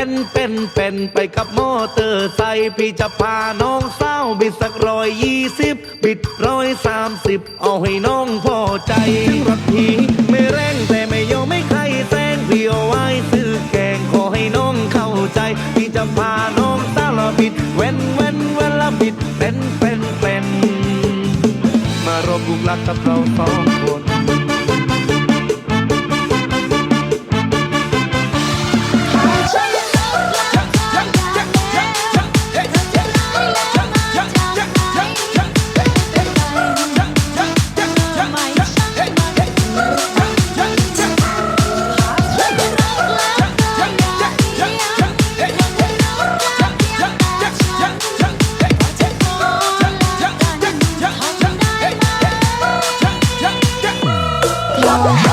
เป็นเป็นเป็นไปกับมอเตอร์ไซค์พี่จะพาน้องสาวบิดสักร้อยยี่สิบบิดร้อยสามสิบเอาให้น้องพอใจถึงรถพี่ไม่แรงแต่ไม่ยอมไม่ใครแซงพี่เอาไว้ซื้อแกงขอให้น้องเข้าใจ พี่จะพาน้องสาวแล้วบิดเว้นเว้นเว้นแล้วบิดเป็นเป็นเป็นมารวมบุกลักกับเราสอง 아.